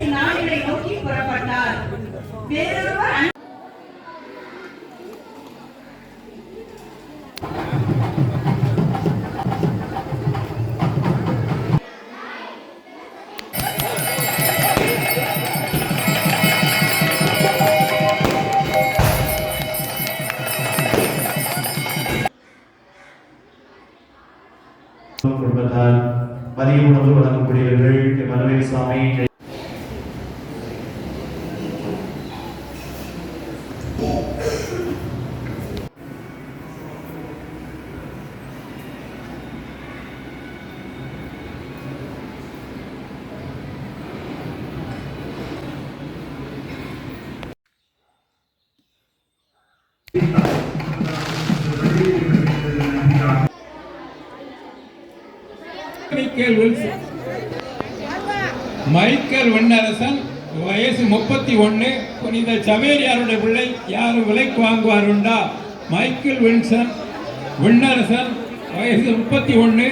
நாடுகளை நோக்கி புறப்பட்டார். வேறொருவர் குடும்பத்தால் மதிய உணவு வழங்கக்கூடியவர்கள் மனவேல் சுவாமி மைக்கேல் வெண்ணரசன் வயசு முப்பத்தி ஒன்று புனித சவேரியாருடைய பிள்ளை யாரும் விலைக்கு வாங்குவாருண்டா மைக்கேல் வின்சன் விண்ணரசன் வயசு முப்பத்தி ஒன்று